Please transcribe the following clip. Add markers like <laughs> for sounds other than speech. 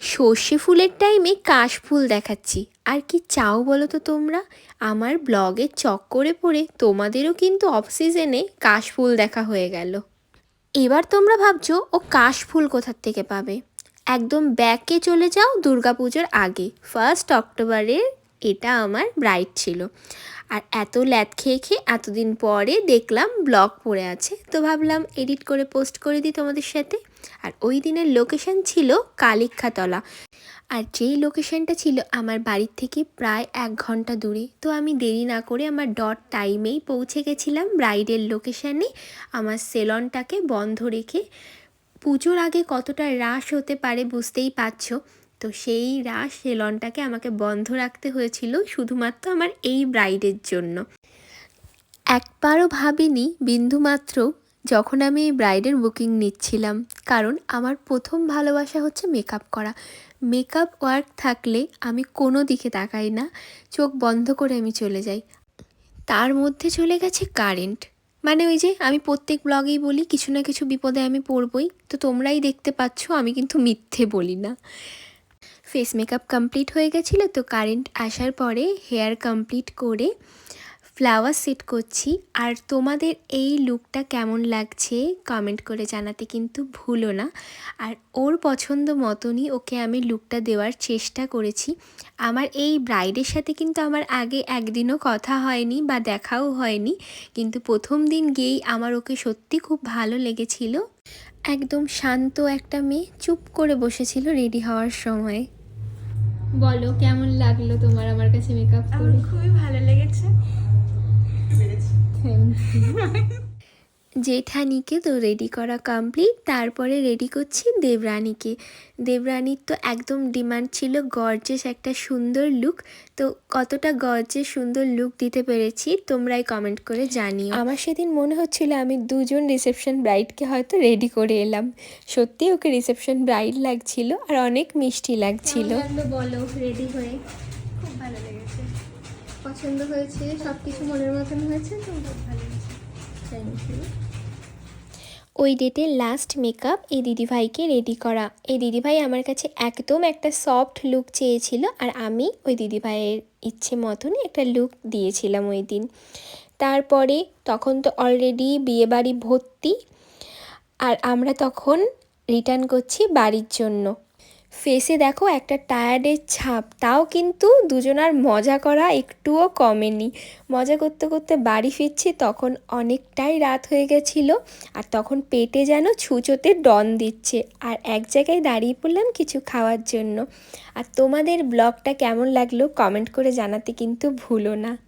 সর্ষে ফুলের টাইমে কাশ ফুল দেখাচ্ছি। আর কি চাও বলো তো তোমরা? আমার ব্লগে চক্করে পড়ে তোমাদেরও কিন্তু অফ সিজনে কাশ ফুল দেখা হয়ে গেল। এবার তোমরা ভাবছ, ও কাশ ফুল কোথার থেকে পাবে? একদম ব্যাকে চলে যাও দুর্গাপুজোর আগে ফার্স্ট অক্টোবরের এটা আমার ব্রাইড ছিল। আর এত ল্যাদ খেয়ে খেয়ে এতদিন পরে দেখলাম ব্লগ পড়ে আছে। তো ভাবলাম এডিট করে পোস্ট করে দিই তোমাদের সাথে। আর ওই দিনের লোকেশন ছিল কালিক্ষাতলা আর যেই লোকেশনটা ছিল আমার বাড়ির থেকে প্রায় এক ঘণ্টা দূরে। তো আমি দেরি না করে আমার ডট টাইমেই পৌঁছে গেছিলাম ব্রাইডের লোকেশানে। আমার সেলনটাকে বন্ধ রেখে। পুজোর আগে কতটা রাশ হতে পারে বুঝতেই পারছ। তো সেই রাশ সেলনটাকে আমাকে বন্ধ রাখতে হয়েছিল শুধুমাত্র আমার এই ব্রাইডের জন্য। একবারও ভাবিনি বিন্দুমাত্র যখন আমি এই ব্রাইডের বুকিং নিচ্ছিলাম, কারণ আমার প্রথম ভালোবাসা হচ্ছে মেকআপ করা। মেকআপ ওয়ার্ক থাকলে আমি কোনো দিকে তাকাই না, চোখ বন্ধ করে আমি চলে যাই। তার মধ্যে চলে গেছে কারেন্ট। মানে ওই যে আমি প্রত্যেক ব্লগেই বলি, কিছু না কিছু বিপদে আমি পড়বই। তো তোমরাই দেখতে পাচ্ছ, আমি কিন্তু মিথ্যে বলি না। ফেস মেকআপ কমপ্লিট হয়ে গেছিল, তো কারেন্ট আসার পরে হেয়ার কমপ্লিট করে ফ্লাওয়ার সেট করছি। আর তোমাদের এই লুকটা কেমন লাগছে কমেন্ট করে জানাতে কিন্তু ভুলো না। আর ওর পছন্দ মতনই ওকে আমি লুকটা দেওয়ার চেষ্টা করেছি। আমার এই ব্রাইডের সাথে কিন্তু আমার আগে একদিনও কথা হয়নি বা দেখাও হয়নি, কিন্তু প্রথম দিন গিয়েই আমার ওকে সত্যি খুব ভালো লেগেছিল। একদম শান্ত একটা মেয়ে চুপ করে বসেছিল রেডি হওয়ার সময়। বলো কেমন লাগল তোমার আমার কাছে মেকআপ আমার খুবই ভালো লেগেছে। <laughs> জেঠানিকে তো রেডি করা কমপ্লিট তারপরে রেডি করছি দেবরানীকে। দেবরানীর তো একদম ডিমান্ড ছিল গর্জেস একটা সুন্দর লুক তো কতটা গর্জেস সুন্দর লুক দিতে পেরেছি তোমরাই কমেন্ট করে জানিও। আমার সেদিন মনে হচ্ছিল আমি দুজন রিসেপশন ব্রাইডকে হয়তো রেডি করে এলাম। সত্যি ওকে রিসেপশন ব্রাইড লাগছিল আর অনেক মিষ্টি লাগছিল। বলো রেডি হয়ে। খুব ভালো লেগেছে। পছন্দ হয়েছে সব কিছু মনের মতন হয়েছে তো খুব ভালো লেগেছে থ্যাংক ইউ ওই ডেটে লাস্ট মেকআপ এই দিদিভাইকে রেডি করা। এই দিদিভাই আমার কাছে একদম একটা সফট লুক চেয়েছিল আর আমি ওই দিদিভাইয়ের ইচ্ছে মতনই একটা লুক দিয়েছিলাম ওই দিন। তারপরে তখন তো অলরেডি বিয়েবাড়ি ভর্তি, আর আমরা তখন রিটার্ন করছি বাড়ির জন্য। ফেসে দেখো একটা টায়ার্ডের ছাপ। তাও কিন্তু দুজনার মজা করা একটুও কমেনি। মজা করতে করতে বাড়ি ফিরছি, তখন অনেকটাই রাত হয়ে গেছিল আর তখন পেটে যেন ছুঁচোতে ডন দিচ্ছে আর এক জায়গায় দাঁড়িয়ে পড়লাম কিছু খাওয়ার জন্য। আর তোমাদের ব্লগটা কেমন লাগল কমেন্ট করে জানাতে কিন্তু ভুলো না।